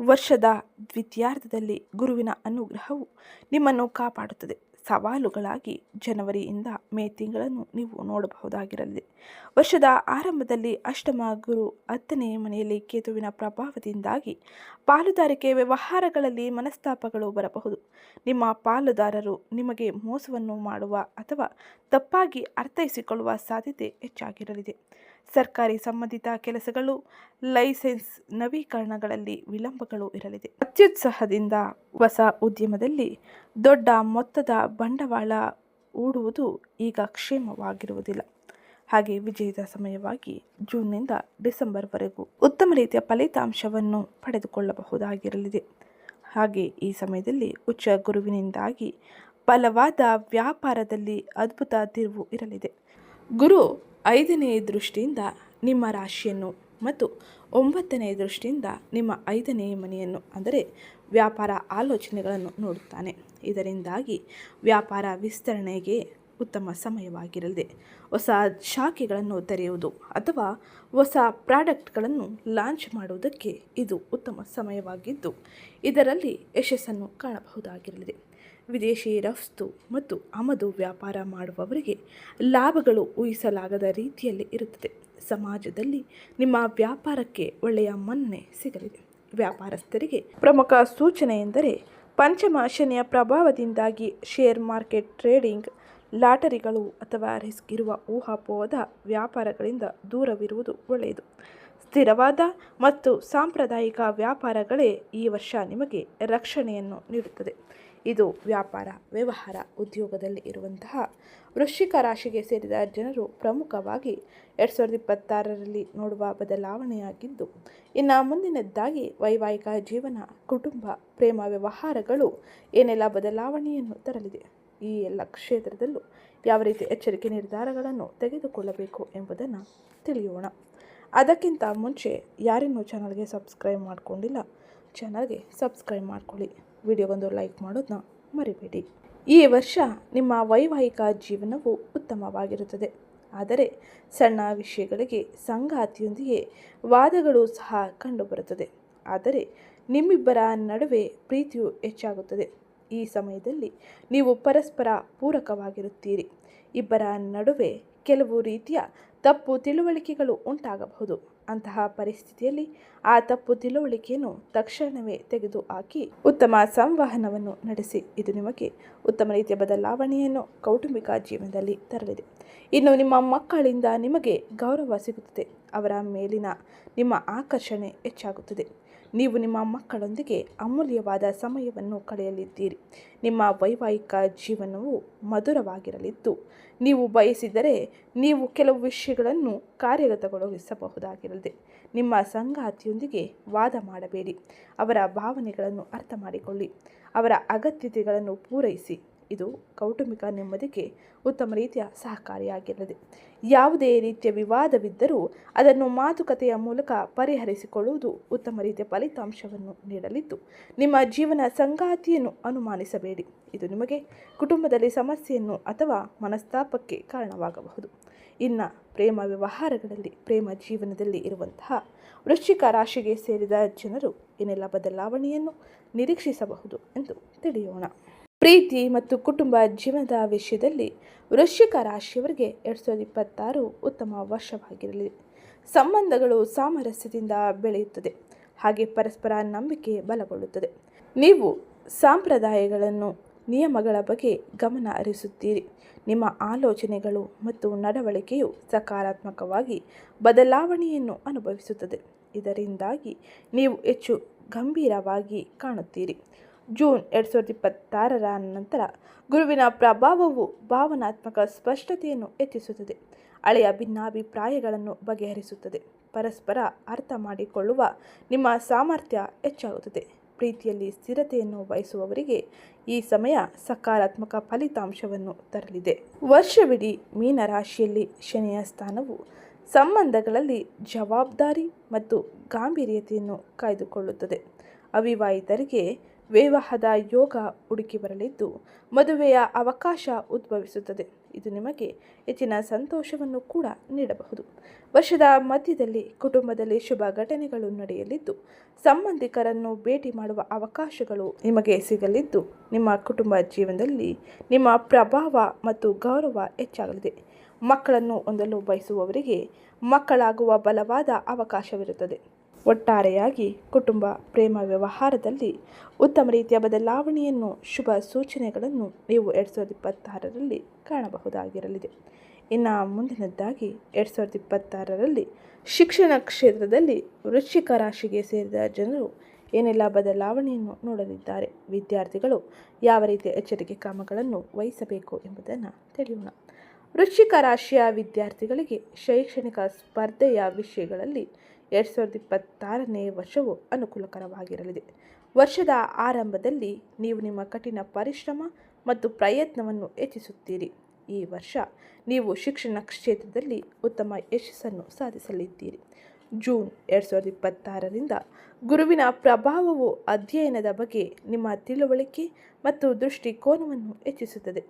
ವರ್ಷದ ದ್ವಿತೀಯಾರ್ಧದಲ್ಲಿ ಗುರುವಿನ ಅನುಗ್ರಹವು ನಿಮ್ಮನ್ನು ಕಾಪಾಡುತ್ತದೆ. ಸವಾಲುಗಳಾಗಿ ಜನವರಿಯಿಂದ ಮೇ ತಿಂಗಳನ್ನು ನೀವು ನೋಡಬಹುದಾಗಿರಲಿದೆ ವರ್ಷದ ಆರಂಭದಲ್ಲಿ ಅಷ್ಟಮ ಗುರು ಹತ್ತನೇ ಮನೆಯಲ್ಲಿ ಕೇತುವಿನ ಪ್ರಭಾವದಿಂದಾಗಿ ಪಾಲುದಾರಿಕೆ ವ್ಯವಹಾರಗಳಲ್ಲಿ ಮನಸ್ತಾಪಗಳು ಬರಬಹುದು. ನಿಮ್ಮ ಪಾಲುದಾರರು ನಿಮಗೆ ಮೋಸವನ್ನು ಮಾಡುವ ಅಥವಾ ತಪ್ಪಾಗಿ ಅರ್ಥೈಸಿಕೊಳ್ಳುವ ಸಾಧ್ಯತೆ ಹೆಚ್ಚಾಗಿರಲಿದೆ. ಸರ್ಕಾರಿ ಸಂಬಂಧಿತ ಕೆಲಸಗಳು, ಲೈಸೆನ್ಸ್ ನವೀಕರಣಗಳಲ್ಲಿ ವಿಳಂಬಗಳು ಇರಲಿದೆ. ಅತ್ಯುತ್ಸಾಹದಿಂದ ಹೊಸ ಉದ್ಯಮದಲ್ಲಿ ದೊಡ್ಡ ಮೊತ್ತದ ಬಂಡವಾಳ ಹೂಡುವುದು ಈಗ ಕ್ಷೇಮವಾಗಿರುವುದಿಲ್ಲ. ಹಾಗೆ ವಿಜಯದ ಸಮಯವಾಗಿ ಜೂನ್ನಿಂದ ಡಿಸೆಂಬರ್ವರೆಗೂ ಉತ್ತಮ ರೀತಿಯ ಫಲಿತಾಂಶವನ್ನು ಪಡೆದುಕೊಳ್ಳಬಹುದಾಗಿರಲಿದೆ. ಹಾಗೆ ಈ ಸಮಯದಲ್ಲಿ ಉಚ್ಚ ಗುರುವಿನಿಂದಾಗಿ ಬಲವಾದ ವ್ಯಾಪಾರದಲ್ಲಿ ಅದ್ಭುತ ತಿರುವು ಇರಲಿದೆ. ಗುರು ಐದನೇ ದೃಷ್ಟಿಯಿಂದ ನಿಮ್ಮ ರಾಶಿಯನ್ನು ಮತ್ತು ಒಂಬತ್ತನೇ ದೃಷ್ಟಿಯಿಂದ ನಿಮ್ಮ ಐದನೇ ಮನೆಯನ್ನು, ಅಂದರೆ ವ್ಯಾಪಾರ ಆಲೋಚನೆಗಳನ್ನು ನೋಡುತ್ತಾನೆ. ಇದರಿಂದಾಗಿ ವ್ಯಾಪಾರ ವಿಸ್ತರಣೆಗೆ ಉತ್ತಮ ಸಮಯವಾಗಿರಲಿದೆ. ಹೊಸ ಶಾಖೆಗಳನ್ನು ತೆರೆಯುವುದು ಅಥವಾ ಹೊಸ ಪ್ರಾಡಕ್ಟ್ಗಳನ್ನು ಲಾಂಚ್ ಮಾಡುವುದಕ್ಕೆ ಇದು ಉತ್ತಮ ಸಮಯವಾಗಿದ್ದು, ಇದರಲ್ಲಿ ಯಶಸ್ಸನ್ನು ಕಾಣಬಹುದಾಗಿರಲಿದೆ. ವಿದೇಶಿ ರಫ್ತು ಮತ್ತು ಆಮದು ವ್ಯಾಪಾರ ಮಾಡುವವರಿಗೆ ಲಾಭಗಳು ಊಹಿಸಲಾಗದ ರೀತಿಯಲ್ಲಿ ಇರುತ್ತದೆ. ಸಮಾಜದಲ್ಲಿ ನಿಮ್ಮ ವ್ಯಾಪಾರಕ್ಕೆ ಒಳ್ಳೆಯ ಮನ್ನಣೆ ಸಿಗಲಿದೆ. ವ್ಯಾಪಾರಸ್ಥರಿಗೆ ಪ್ರಮುಖ ಸೂಚನೆ ಎಂದರೆ ಪಂಚಮ ಶನಿಯ ಪ್ರಭಾವದಿಂದಾಗಿ ಶೇರ್ ಮಾರ್ಕೆಟ್ ಟ್ರೇಡಿಂಗ್, ಲಾಟರಿಗಳು ಅಥವಾ ರಿಸ್ಕ್ ಇರುವ ಊಹಾಪೋಹದ ವ್ಯಾಪಾರಗಳಿಂದ ದೂರವಿರುವುದು ಒಳ್ಳೆಯದು. ಸ್ಥಿರವಾದ ಮತ್ತು ಸಾಂಪ್ರದಾಯಿಕ ವ್ಯಾಪಾರಗಳೇ ಈ ವರ್ಷ ನಿಮಗೆ ರಕ್ಷಣೆಯನ್ನು ನೀಡುತ್ತದೆ. ಇದು ವ್ಯಾಪಾರ, ವ್ಯವಹಾರ ಉದ್ಯೋಗದಲ್ಲಿ ಇರುವಂತಹ ವೃಶ್ಚಿಕ ರಾಶಿಗೆ ಸೇರಿದ ಜನರು ಪ್ರಮುಖವಾಗಿ ಎರಡು ಸಾವಿರದ ಇಪ್ಪತ್ತಾರರಲ್ಲಿ ನೋಡುವ ಬದಲಾವಣೆಯಾಗಿದ್ದು, ಇನ್ನು ಮುಂದಿನದ್ದಾಗಿ ವೈವಾಹಿಕ ಜೀವನ, ಕುಟುಂಬ, ಪ್ರೇಮ ವ್ಯವಹಾರಗಳು ಏನೆಲ್ಲ ಬದಲಾವಣೆಯನ್ನು ತರಲಿದೆ? ಈ ಎಲ್ಲ ಕ್ಷೇತ್ರದಲ್ಲೂ ಯಾವ ರೀತಿ ಎಚ್ಚರಿಕೆ ನಿರ್ಧಾರಗಳನ್ನು ತೆಗೆದುಕೊಳ್ಳಬೇಕು ಎಂಬುದನ್ನು ತಿಳಿಯೋಣ. ಅದಕ್ಕಿಂತ ಮುಂಚೆ ಯಾರಿನ್ನೂ ಚಾನಲ್ಗೆ ಸಬ್ಸ್ಕ್ರೈಬ್ ಮಾಡಿಕೊಂಡಿಲ್ಲ ಚಾನಲ್ಗೆ ಸಬ್ಸ್ಕ್ರೈಬ್ ಮಾಡ್ಕೊಳ್ಳಿ. ವಿಡಿಯೋಗೊಂದು ಲೈಕ್ ಮಾಡೋದನ್ನ ಮರಿಬೇಡಿ. ಈ ವರ್ಷ ನಿಮ್ಮ ವೈವಾಹಿಕ ಜೀವನವು ಉತ್ತಮವಾಗಿರುತ್ತದೆ. ಆದರೆ ಸಣ್ಣ ವಿಷಯಗಳಿಗೆ ಸಂಗಾತಿಯೊಂದಿಗೆ ವಾದಗಳು ಸಹ ಕಂಡುಬರುತ್ತದೆ. ಆದರೆ ನಿಮ್ಮಿಬ್ಬರ ನಡುವೆ ಪ್ರೀತಿಯು ಹೆಚ್ಚಾಗುತ್ತದೆ. ಈ ಸಮಯದಲ್ಲಿ ನೀವು ಪರಸ್ಪರ ಪೂರಕವಾಗಿರುತ್ತೀರಿ. ಇಬ್ಬರ ನಡುವೆ ಕೆಲವು ರೀತಿಯ ತಪ್ಪು ತಿಳುವಳಿಕೆಗಳು ಉಂಟಾಗಬಹುದು. ಅಂತಹ ಪರಿಸ್ಥಿತಿಯಲ್ಲಿ ಆ ತಪ್ಪು ತಿಳುವಳಿಕೆಯನ್ನು ತಕ್ಷಣವೇ ತೆಗೆದುಹಾಕಿ ಉತ್ತಮ ಸಂವಹನವನ್ನು ನಡೆಸಿ. ಇದು ನಿಮಗೆ ಉತ್ತಮ ರೀತಿಯ ಬದಲಾವಣೆಯನ್ನು ಕೌಟುಂಬಿಕ ಜೀವನದಲ್ಲಿ ತರಲಿದೆ. ಇನ್ನು ನಿಮ್ಮ ಮಕ್ಕಳಿಂದ ನಿಮಗೆ ಗೌರವ ಸಿಗುತ್ತದೆ. ಅವರ ಮೇಲಿನ ನಿಮ್ಮ ಆಕರ್ಷಣೆ ಹೆಚ್ಚಾಗುತ್ತದೆ. ನೀವು ನಿಮ್ಮ ಮಕ್ಕಳೊಂದಿಗೆ ಅಮೂಲ್ಯವಾದ ಸಮಯವನ್ನು ಕಳೆಯಲಿದ್ದೀರಿ. ನಿಮ್ಮ ವೈವಾಹಿಕ ಜೀವನವು ಮಧುರವಾಗಿರಲಿದ್ದು, ನೀವು ಬಯಸಿದರೆ ನೀವು ಕೆಲವು ವಿಷಯಗಳನ್ನು ಕಾರ್ಯಗತಗೊಳಿಸಬಹುದಾಗಿರಲಿದೆ. ನಿಮ್ಮ ಸಂಗಾತಿಯೊಂದಿಗೆ ವಾದ ಮಾಡಬೇಡಿ. ಅವರ ಭಾವನೆಗಳನ್ನು ಅರ್ಥ ಮಾಡಿಕೊಳ್ಳಿ ಅವರ ಅಗತ್ಯತೆಗಳನ್ನು ಪೂರೈಸಿ. ಇದು ಕೌಟುಂಬಿಕ ನೆಮ್ಮದಿಗೆ ಉತ್ತಮ ರೀತಿಯ ಸಹಕಾರಿಯಾಗಿರಲಿದೆ ಯಾವುದೇ ರೀತಿಯ ವಿವಾದವಿದ್ದರೂ ಅದನ್ನು ಮಾತುಕತೆಯ ಮೂಲಕ ಪರಿಹರಿಸಿಕೊಳ್ಳುವುದು ಉತ್ತಮ ರೀತಿಯ ಫಲಿತಾಂಶವನ್ನು ನೀಡಲಿದ್ದು, ನಿಮ್ಮ ಜೀವನ ಸಂಗಾತಿಯನ್ನು ಅನುಮಾನಿಸಬೇಡಿ. ಇದು ನಿಮಗೆ ಕುಟುಂಬದಲ್ಲಿ ಸಮಸ್ಯೆಯನ್ನು ಅಥವಾ ಮನಸ್ತಾಪಕ್ಕೆ ಕಾರಣವಾಗಬಹುದು. ಇನ್ನು ಪ್ರೇಮ ವ್ಯವಹಾರಗಳಲ್ಲಿ, ಪ್ರೇಮ ಜೀವನದಲ್ಲಿ ಇರುವಂತಹ ವೃಶ್ಚಿಕ ರಾಶಿಗೆ ಸೇರಿದ ಜನರು ಏನೆಲ್ಲ ಬದಲಾವಣೆಯನ್ನು ನಿರೀಕ್ಷಿಸಬಹುದು ಎಂದು ತಿಳಿಯೋಣ. ಪ್ರೀತಿ ಮತ್ತು ಕುಟುಂಬ ಜೀವನದ ವಿಷಯದಲ್ಲಿ ವೃಶ್ಚಿಕ ರಾಶಿಯವರಿಗೆ ಎರಡು ಸಾವಿರದ ಇಪ್ಪತ್ತಾರು ಉತ್ತಮ ವರ್ಷವಾಗಿರಲಿ. ಸಂಬಂಧಗಳು ಸಾಮರಸ್ಯದಿಂದ ಬೆಳೆಯುತ್ತದೆ. ಹಾಗೆ ಪರಸ್ಪರ ನಂಬಿಕೆ ಬಲಗೊಳ್ಳುತ್ತದೆ. ನೀವು ಸಂಪ್ರದಾಯಗಳನ್ನು, ನಿಯಮಗಳ ಬಗ್ಗೆ ಗಮನ ಹರಿಸುತ್ತೀರಿ. ನಿಮ್ಮ ಆಲೋಚನೆಗಳು ಮತ್ತು ನಡವಳಿಕೆಯು ಸಕಾರಾತ್ಮಕವಾಗಿ ಬದಲಾವಣೆಯನ್ನು ಅನುಭವಿಸುತ್ತದೆ. ಇದರಿಂದಾಗಿ ನೀವು ಹೆಚ್ಚು ಗಂಭೀರವಾಗಿ ಕಾಣುತ್ತೀರಿ. ಜೂನ್ ಎರಡು ಸಾವಿರದ ಇಪ್ಪತ್ತಾರರ ನಂತರ ಗುರುವಿನ ಪ್ರಭಾವವು ಭಾವನಾತ್ಮಕ ಸ್ಪಷ್ಟತೆಯನ್ನು ಹೆಚ್ಚಿಸುತ್ತದೆ. ಹಳೆಯ ಭಿನ್ನಾಭಿಪ್ರಾಯಗಳನ್ನು ಬಗೆಹರಿಸುತ್ತದೆ. ಪರಸ್ಪರ ಅರ್ಥ ಮಾಡಿಕೊಳ್ಳುವ ನಿಮ್ಮ ಸಾಮರ್ಥ್ಯ ಹೆಚ್ಚಾಗುತ್ತದೆ. ಪ್ರೀತಿಯಲ್ಲಿ ಸ್ಥಿರತೆಯನ್ನು ಬಯಸುವವರಿಗೆ ಈ ಸಮಯ ಸಕಾರಾತ್ಮಕ ಫಲಿತಾಂಶವನ್ನು ತರಲಿದೆ. ವರ್ಷವಿಡೀ ಮೀನರಾಶಿಯಲ್ಲಿ ಶನಿಯ ಸ್ಥಾನವು ಸಂಬಂಧಗಳಲ್ಲಿ ಜವಾಬ್ದಾರಿ ಮತ್ತು ಗಾಂಭೀರ್ಯತೆಯನ್ನು ಕಾಯ್ದುಕೊಳ್ಳುತ್ತದೆ. ಅವಿವಾಹಿತರಿಗೆ ವಿವಾಹದ ಯೋಗ ಹುಡುಕಿ ಬರಲಿದ್ದು, ಮದುವೆಯ ಅವಕಾಶ ಉದ್ಭವಿಸುತ್ತದೆ. ಇದು ನಿಮಗೆ ಹೆಚ್ಚಿನ ಸಂತೋಷವನ್ನು ಕೂಡ ನೀಡಬಹುದು. ವರ್ಷದ ಮಧ್ಯದಲ್ಲಿ ಕುಟುಂಬದಲ್ಲಿ ಶುಭ ಘಟನೆಗಳು ನಡೆಯಲಿದ್ದು, ಸಂಬಂಧಿಕರನ್ನು ಭೇಟಿ ಮಾಡುವ ಅವಕಾಶಗಳು ನಿಮಗೆ ಸಿಗಲಿದ್ದು, ನಿಮ್ಮ ಕುಟುಂಬ ಜೀವನದಲ್ಲಿ ನಿಮ್ಮ ಪ್ರಭಾವ ಮತ್ತು ಗೌರವ ಹೆಚ್ಚಾಗಲಿದೆ. ಮಕ್ಕಳನ್ನು ಹೊಂದಲು ಬಯಸುವವರಿಗೆ ಮಕ್ಕಳಾಗುವ ಬಲವಾದ ಅವಕಾಶವಿರುತ್ತದೆ. ಒಟ್ಟಾರೆಯಾಗಿ ಕುಟುಂಬ ಪ್ರೇಮ ವ್ಯವಹಾರದಲ್ಲಿ ಉತ್ತಮ ರೀತಿಯ ಬದಲಾವಣೆಯನ್ನು, ಶುಭ ಸೂಚನೆಗಳನ್ನು ನೀವು ಎರಡು ಸಾವಿರದ ಇಪ್ಪತ್ತಾರರಲ್ಲಿ ಕಾಣಬಹುದಾಗಿರಲಿದೆ. ಇನ್ನು ಮುಂದಿನದ್ದಾಗಿ ಎರಡು ಸಾವಿರದ ಇಪ್ಪತ್ತಾರರಲ್ಲಿ ಶಿಕ್ಷಣ ಕ್ಷೇತ್ರದಲ್ಲಿ ವೃಶ್ಚಿಕ ರಾಶಿಗೆ ಸೇರಿದ ಜನರು ಏನೆಲ್ಲ ಬದಲಾವಣೆಯನ್ನು ನೋಡಲಿದ್ದಾರೆ? ವಿದ್ಯಾರ್ಥಿಗಳು ಯಾವ ರೀತಿಯ ಎಚ್ಚರಿಕೆ ಕ್ರಮಗಳನ್ನು ವಹಿಸಬೇಕು ಎಂಬುದನ್ನು ತಿಳಿಯೋಣ. ವೃಶ್ಚಿಕ ರಾಶಿಯ ವಿದ್ಯಾರ್ಥಿಗಳಿಗೆ ಶೈಕ್ಷಣಿಕ ಸ್ಪರ್ಧೆಯ ವಿಷಯಗಳಲ್ಲಿ ಎರಡು ಸಾವಿರದ ಇಪ್ಪತ್ತಾರನೇ ವರ್ಷವು ಅನುಕೂಲಕರವಾಗಿರಲಿದೆ. ವರ್ಷದ ಆರಂಭದಲ್ಲಿ ನೀವು ನಿಮ್ಮ ಕಠಿಣ ಪರಿಶ್ರಮ ಮತ್ತು ಪ್ರಯತ್ನವನ್ನು ಹೆಚ್ಚಿಸುತ್ತೀರಿ. ಈ ವರ್ಷ ನೀವು ಶಿಕ್ಷಣ ಕ್ಷೇತ್ರದಲ್ಲಿ ಉತ್ತಮ ಯಶಸ್ಸನ್ನು ಸಾಧಿಸಲಿದ್ದೀರಿ. ಜೂನ್ ಎರಡು ಸಾವಿರದ ಇಪ್ಪತ್ತಾರರಿಂದ ಗುರುವಿನ ಪ್ರಭಾವವು ಅಧ್ಯಯನದ ಬಗ್ಗೆ ನಿಮ್ಮ ತಿಳುವಳಿಕೆ ಮತ್ತು ದೃಷ್ಟಿಕೋನವನ್ನು ಹೆಚ್ಚಿಸುತ್ತದೆ.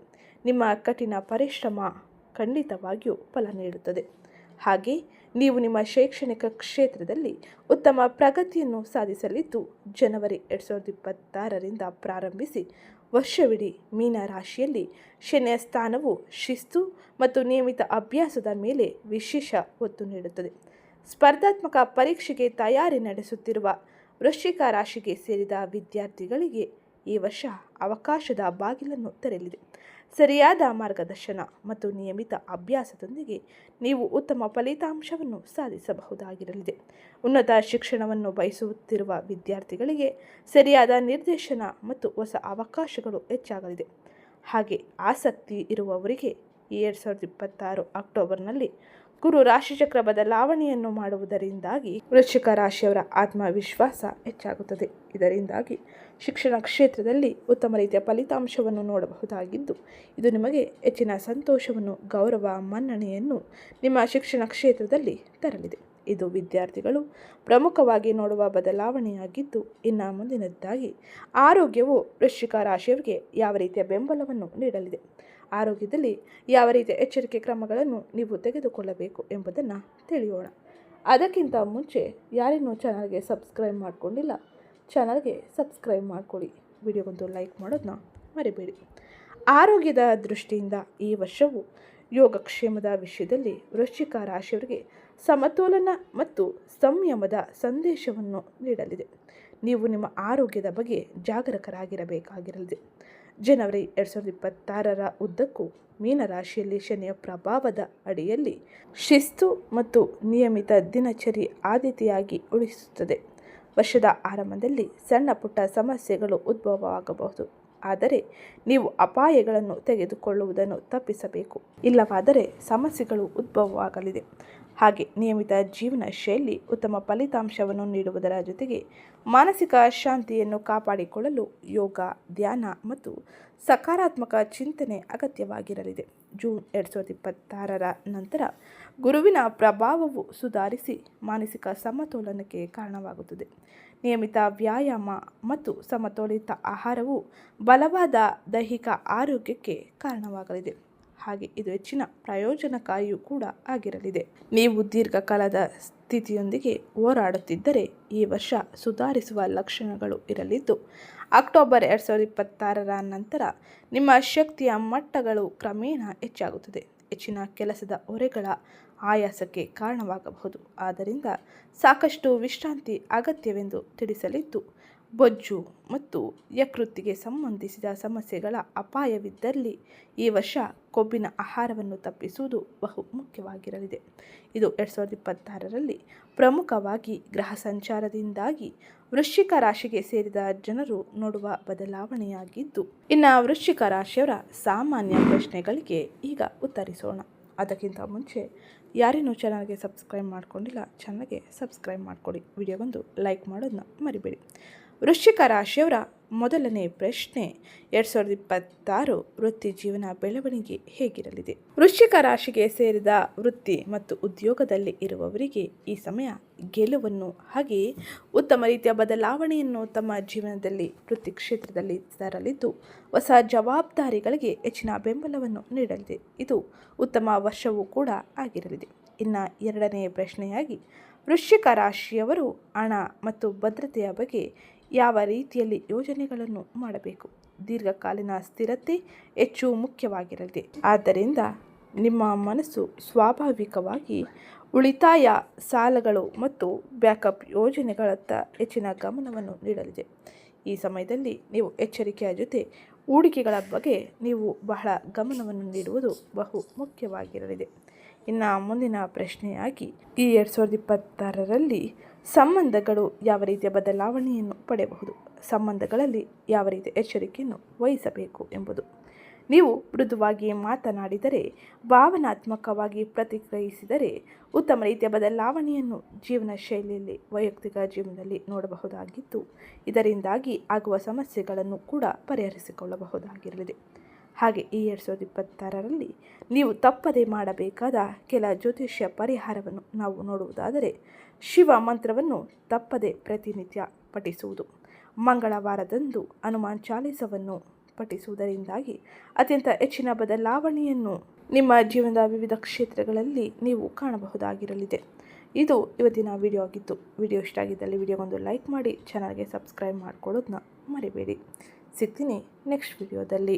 ನಿಮ್ಮ ಕಠಿಣ ಪರಿಶ್ರಮ ಖಂಡಿತವಾಗಿಯೂ ಫಲ ನೀಡುತ್ತದೆ. ಹಾಗೆ ನೀವು ನಿಮ್ಮ ಶೈಕ್ಷಣಿಕ ಕ್ಷೇತ್ರದಲ್ಲಿ ಉತ್ತಮ ಪ್ರಗತಿಯನ್ನು ಸಾಧಿಸಲಿದ್ದು, ಜನವರಿ ಎರಡು ಸಾವಿರದ ಇಪ್ಪತ್ತಾರರಿಂದ ಪ್ರಾರಂಭಿಸಿ ವರ್ಷವಿಡೀ ಮೀನ ರಾಶಿಯಲ್ಲಿ ಶನಿಯ ಸ್ಥಾನವು ಶಿಸ್ತು ಮತ್ತು ನಿಯಮಿತ ಅಭ್ಯಾಸದ ಮೇಲೆ ವಿಶೇಷ ಒತ್ತು ನೀಡುತ್ತದೆ. ಸ್ಪರ್ಧಾತ್ಮಕ ಪರೀಕ್ಷೆಗೆ ತಯಾರಿ ನಡೆಸುತ್ತಿರುವ ವೃಶ್ಚಿಕ ರಾಶಿಗೆ ಸೇರಿದ ವಿದ್ಯಾರ್ಥಿಗಳಿಗೆ ಈ ವರ್ಷ ಅವಕಾಶದ ಬಾಗಿಲನ್ನು ತೆರೆಯಲಿದೆ. ಸರಿಯಾದ ಮಾರ್ಗದರ್ಶನ ಮತ್ತು ನಿಯಮಿತ ಅಭ್ಯಾಸದೊಂದಿಗೆ ನೀವು ಉತ್ತಮ ಫಲಿತಾಂಶವನ್ನು ಸಾಧಿಸಬಹುದಾಗಿರಲಿದೆ. ಉನ್ನತ ಶಿಕ್ಷಣವನ್ನು ಬಯಸುತ್ತಿರುವ ವಿದ್ಯಾರ್ಥಿಗಳಿಗೆ ಸರಿಯಾದ ನಿರ್ದೇಶನ ಮತ್ತು ಹೊಸ ಅವಕಾಶಗಳು ಹೆಚ್ಚಾಗಲಿದೆ. ಹಾಗೆ ಆಸಕ್ತಿ ಇರುವವರಿಗೆ ಎರಡು ಸಾವಿರದ ಇಪ್ಪತ್ತಾರು ಅಕ್ಟೋಬರ್ನಲ್ಲಿ ಗುರು ರಾಶಿಚಕ್ರ ಬದಲಾವಣೆಯನ್ನು ಮಾಡುವುದರಿಂದಾಗಿ ವೃಶ್ಚಿಕ ರಾಶಿಯವರ ಆತ್ಮವಿಶ್ವಾಸ ಹೆಚ್ಚಾಗುತ್ತದೆ. ಇದರಿಂದಾಗಿ ಶಿಕ್ಷಣ ಕ್ಷೇತ್ರದಲ್ಲಿ ಉತ್ತಮ ರೀತಿಯ ಫಲಿತಾಂಶವನ್ನು ನೋಡಬಹುದಾಗಿದ್ದು, ಇದು ನಿಮಗೆ ಹೆಚ್ಚಿನ ಸಂತೋಷವನ್ನು, ಗೌರವ, ಮನ್ನಣೆಯನ್ನು ನಿಮ್ಮ ಶಿಕ್ಷಣ ಕ್ಷೇತ್ರದಲ್ಲಿ ತರಲಿದೆ. ಇದು ವಿದ್ಯಾರ್ಥಿಗಳು ಪ್ರಮುಖವಾಗಿ ನೋಡುವ ಬದಲಾವಣೆಯಾಗಿದ್ದು, ಇನ್ನು ಮುಂದಿನದ್ದಾಗಿ ಆರೋಗ್ಯವು ವೃಶ್ಚಿಕ ರಾಶಿಯವರಿಗೆ ಯಾವ ರೀತಿಯ ಬೆಂಬಲವನ್ನು ನೀಡಲಿದೆ? ಆರೋಗ್ಯದಲ್ಲಿ ಯಾವ ರೀತಿಯ ಎಚ್ಚರಿಕೆ ಕ್ರಮಗಳನ್ನು ನೀವು ತೆಗೆದುಕೊಳ್ಳಬೇಕು ಎಂಬುದನ್ನು ತಿಳಿಯೋಣ. ಅದಕ್ಕಿಂತ ಮುಂಚೆ ಯಾರಿನ್ನೂ ಚಾನಲ್ಗೆ ಸಬ್ಸ್ಕ್ರೈಬ್ ಮಾಡಿಕೊಂಡಿಲ್ಲ. ಚಾನಲ್ಗೆ ಸಬ್ಸ್ಕ್ರೈಬ್ ಮಾಡಿಕೊಳ್ಳಿ. ವಿಡಿಯೋಗೊಂದು ಲೈಕ್ ಮಾಡೋದನ್ನ ಮರಿಬೇಡಿ. ಆರೋಗ್ಯದ ದೃಷ್ಟಿಯಿಂದ ಈ ವರ್ಷವು ಯೋಗಕ್ಷೇಮದ ವಿಷಯದಲ್ಲಿ ವೃಶ್ಚಿಕ ರಾಶಿಯವರಿಗೆ ಸಮತೋಲನ ಮತ್ತು ಸಂಯಮದ ಸಂದೇಶವನ್ನು ನೀಡಲಿದೆ. ನೀವು ನಿಮ್ಮ ಆರೋಗ್ಯದ ಬಗ್ಗೆ ಜಾಗರೂಕರಾಗಿರಬೇಕಾಗಿರಲಿದೆ. ಜನವರಿ ಎರಡು ಸಾವಿರದ ಇಪ್ಪತ್ತಾರರ ಉದ್ದಕ್ಕೂ ಮೀನರಾಶಿಯಲ್ಲಿ ಶನಿಯ ಪ್ರಭಾವದ ಅಡಿಯಲ್ಲಿ ಶಿಸ್ತು ಮತ್ತು ನಿಯಮಿತ ದಿನಚರಿ ಆದ್ಯತೆಯಾಗಿ ಉಳಿಸುತ್ತದೆ. ವರ್ಷದ ಆರಂಭದಲ್ಲಿ ಸಣ್ಣ ಪುಟ್ಟ ಸಮಸ್ಯೆಗಳು ಉದ್ಭವವಾಗಬಹುದು. ಆದರೆ ನೀವು ಅಪಾಯಗಳನ್ನು ತೆಗೆದುಕೊಳ್ಳುವುದನ್ನು ತಪ್ಪಿಸಬೇಕು. ಇಲ್ಲವಾದರೆ ಸಮಸ್ಯೆಗಳು ಉದ್ಭವವಾಗಲಿದೆ. ಹಾಗೆ ನಿಯಮಿತ ಜೀವನ ಶೈಲಿ ಉತ್ತಮ ಫಲಿತಾಂಶವನ್ನು ನೀಡುವುದರ ಜೊತೆಗೆ ಮಾನಸಿಕ ಶಾಂತಿಯನ್ನು ಕಾಪಾಡಿಕೊಳ್ಳಲು ಯೋಗ, ಧ್ಯಾನ ಮತ್ತು ಸಕಾರಾತ್ಮಕ ಚಿಂತನೆ ಅಗತ್ಯವಾಗಿರಲಿದೆ. ಜೂನ್ ಎರಡು ಸಾವಿರದ ಇಪ್ಪತ್ತಾರರ ನಂತರ ಗುರುವಿನ ಪ್ರಭಾವವು ಸುಧಾರಿಸಿ ಮಾನಸಿಕ ಸಮತೋಲನಕ್ಕೆ ಕಾರಣವಾಗುತ್ತದೆ. ನಿಯಮಿತ ವ್ಯಾಯಾಮ ಮತ್ತು ಸಮತೋಲಿತ ಆಹಾರವು ಬಲವಾದ ದೈಹಿಕ ಆರೋಗ್ಯಕ್ಕೆ ಕಾರಣವಾಗಲಿದೆ. ಹಾಗೆ ಇದು ಹೆಚ್ಚಿನ ಪ್ರಯೋಜನಕಾರಿಯೂ ಕೂಡ ಆಗಿರಲಿದೆ. ನೀವು ದೀರ್ಘಕಾಲದ ಸ್ಥಿತಿಯೊಂದಿಗೆ ಹೋರಾಡುತ್ತಿದ್ದರೆ ಈ ವರ್ಷ ಸುಧಾರಿಸುವ ಲಕ್ಷಣಗಳು ಇರಲಿದ್ದು, ಅಕ್ಟೋಬರ್ ಎರಡು ಸಾವಿರದ ಇಪ್ಪತ್ತಾರರ ನಂತರ ನಿಮ್ಮ ಶಕ್ತಿಯ ಮಟ್ಟಗಳು ಕ್ರಮೇಣ ಹೆಚ್ಚಾಗುತ್ತದೆ. ಹೆಚ್ಚಿನ ಕೆಲಸದ ಹೊರೆಗಳ ಆಯಾಸಕ್ಕೆ ಕಾರಣವಾಗಬಹುದು. ಆದ್ದರಿಂದ ಸಾಕಷ್ಟು ವಿಶ್ರಾಂತಿ ಅಗತ್ಯವೆಂದು ತಿಳಿಸಲಿದ್ದು, ಬೊಜ್ಜು ಮತ್ತು ಯಕೃತ್ತಿಗೆ ಸಂಬಂಧಿಸಿದ ಸಮಸ್ಯೆಗಳ ಅಪಾಯವಿದ್ದಲ್ಲಿ ಈ ವರ್ಷ ಕೊಬ್ಬಿನ ಆಹಾರವನ್ನು ತಪ್ಪಿಸುವುದು ಬಹು ಮುಖ್ಯವಾಗಿರಲಿದೆ. ಇದು ಎರಡು ಸಾವಿರದ ಇಪ್ಪತ್ತಾರರಲ್ಲಿ ಪ್ರಮುಖವಾಗಿ ಗ್ರಹ ಸಂಚಾರದಿಂದಾಗಿ ವೃಶ್ಚಿಕ ರಾಶಿಗೆ ಸೇರಿದ ಜನರು ನೋಡುವ ಬದಲಾವಣೆಯಾಗಿದ್ದು, ಇನ್ನು ವೃಶ್ಚಿಕ ರಾಶಿಯವರ ಸಾಮಾನ್ಯ ಪ್ರಶ್ನೆಗಳಿಗೆ ಈಗ ಉತ್ತರಿಸೋಣ. ಅದಕ್ಕಿಂತ ಮುಂಚೆ ಯಾರೇನೂ ಚಾನಲ್ಗೆ ಸಬ್ಸ್ಕ್ರೈಬ್ ಮಾಡ್ಕೊಂಡಿಲ್ಲ ಚಾನಲ್ಗೆ ಸಬ್ಸ್ಕ್ರೈಬ್ ಮಾಡಿಕೊಡಿ. ವಿಡಿಯೋಗೊಂದು ಲೈಕ್ ಮಾಡೋದನ್ನ ಮರಿಬೇಡಿ. ವೃಶ್ಚಿಕ ರಾಶಿಯವರ ಮೊದಲನೇ ಪ್ರಶ್ನೆ, ಎರಡು ಸಾವಿರದ ಇಪ್ಪತ್ತಾರು ವೃತ್ತಿ ಜೀವನ ಬೆಳವಣಿಗೆ ಹೇಗಿರಲಿದೆ? ವೃಶ್ಚಿಕ ರಾಶಿಗೆ ಸೇರಿದ ವೃತ್ತಿ ಮತ್ತು ಉದ್ಯೋಗದಲ್ಲಿ ಇರುವವರಿಗೆ ಈ ಸಮಯ ಗೆಲುವನ್ನು ಹಾಗೆಯೇ ಉತ್ತಮ ರೀತಿಯ ಬದಲಾವಣೆಯನ್ನು ತಮ್ಮ ಜೀವನದಲ್ಲಿ ವೃತ್ತಿ ಕ್ಷೇತ್ರದಲ್ಲಿ ತರಲಿದ್ದು, ಹೊಸ ಜವಾಬ್ದಾರಿಗಳಿಗೆ ಹೆಚ್ಚಿನ ಬೆಂಬಲವನ್ನು ನೀಡಲಿದೆ. ಇದು ಉತ್ತಮ ವರ್ಷವೂ ಕೂಡ ಆಗಿರಲಿದೆ. ಇನ್ನು ಎರಡನೇ ಪ್ರಶ್ನೆಯಾಗಿ, ವೃಶ್ಚಿಕ ರಾಶಿಯವರು ಹಣ ಮತ್ತು ಭದ್ರತೆಯ ಬಗ್ಗೆ ಯಾವ ರೀತಿಯಲ್ಲಿ ಯೋಜನೆಗಳನ್ನು ಮಾಡಬೇಕು? ದೀರ್ಘಕಾಲೀನ ಸ್ಥಿರತೆ ಹೆಚ್ಚು ಮುಖ್ಯವಾಗಿರಲಿದೆ ಆದ್ದರಿಂದ ನಿಮ್ಮ ಮನಸ್ಸು ಸ್ವಾಭಾವಿಕವಾಗಿ ಉಳಿತಾಯ ಸಾಲಗಳು ಮತ್ತು ಬ್ಯಾಕಪ್ ಯೋಜನೆಗಳತ್ತ ಹೆಚ್ಚಿನ ಗಮನವನ್ನು ನೀಡಲಿದೆ. ಈ ಸಮಯದಲ್ಲಿ ನೀವು ಎಚ್ಚರಿಕೆಯ ಜೊತೆ ಹೂಡಿಕೆಗಳ ಬಗ್ಗೆ ನೀವು ಬಹಳ ಗಮನವನ್ನು ನೀಡುವುದು ಬಹು ಮುಖ್ಯವಾಗಿರಲಿದೆ. ಇನ್ನು ಮುಂದಿನ ಪ್ರಶ್ನೆಯಾಗಿ ಈ ಎರಡು ಸಾವಿರದ ಇಪ್ಪತ್ತಾರರಲ್ಲಿ ಸಂಬಂಧಗಳು ಯಾವ ರೀತಿಯ ಬದಲಾವಣೆಯನ್ನು ಪಡೆಯಬಹುದು? ಸಂಬಂಧಗಳಲ್ಲಿ ಯಾವ ರೀತಿಯ ಎಚ್ಚರಿಕೆಯನ್ನು ವಹಿಸಬೇಕು ಎಂಬುದು. ನೀವು ಮೃದುವಾಗಿ ಮಾತನಾಡಿದರೆ, ಭಾವನಾತ್ಮಕವಾಗಿ ಪ್ರತಿಕ್ರಿಯಿಸಿದರೆ ಉತ್ತಮ ರೀತಿಯ ಬದಲಾವಣೆಯನ್ನು ಜೀವನ ಶೈಲಿಯಲ್ಲಿ, ವೈಯಕ್ತಿಕ ಜೀವನದಲ್ಲಿ ನೋಡಬಹುದಾಗಿದ್ದು ಇದರಿಂದಾಗಿ ಆಗುವ ಸಮಸ್ಯೆಗಳನ್ನು ಕೂಡ ಪರಿಹರಿಸಿಕೊಳ್ಳಬಹುದಾಗಿರಲಿದೆ. ಹಾಗೆ ಈ ಎರಡು ಸಾವಿರದ ಇಪ್ಪತ್ತಾರರಲ್ಲಿ ನೀವು ತಪ್ಪದೇ ಮಾಡಬೇಕಾದ ಕೆಲ ಜ್ಯೋತಿಷ್ಯ ಪರಿಹಾರವನ್ನು ನಾವು ನೋಡುವುದಾದರೆ ಶಿವ ಮಂತ್ರವನ್ನು ತಪ್ಪದೆ ಪ್ರತಿನಿತ್ಯ ಪಠಿಸುವುದು. ಮಂಗಳವಾರದಂದು ಹನುಮಾನ್ ಚಾಲಿಸವನ್ನು ಪಠಿಸುವುದರಿಂದಾಗಿ ಅತ್ಯಂತ ಹೆಚ್ಚಿನ ಬದಲಾವಣೆಯನ್ನು ನಿಮ್ಮ ಜೀವನದ ವಿವಿಧ ಕ್ಷೇತ್ರಗಳಲ್ಲಿ ನೀವು ಕಾಣಬಹುದಾಗಿರಲಿದೆ. ಇದು ಇವತ್ತಿನ ವಿಡಿಯೋ ಆಗಿತ್ತು. ವಿಡಿಯೋ ಇಷ್ಟ ಆಗಿದ್ದಲ್ಲಿ ವಿಡಿಯೋಗೊಂದು ಲೈಕ್ ಮಾಡಿ ಚಾನಲ್ಗೆ ಸಬ್ಸ್ಕ್ರೈಬ್ ಮಾಡ್ಕೊಳ್ಳೋದನ್ನ ಮರಿಬೇಡಿ. ಸಿಗ್ತೀನಿ ನೆಕ್ಸ್ಟ್ ವಿಡಿಯೋದಲ್ಲಿ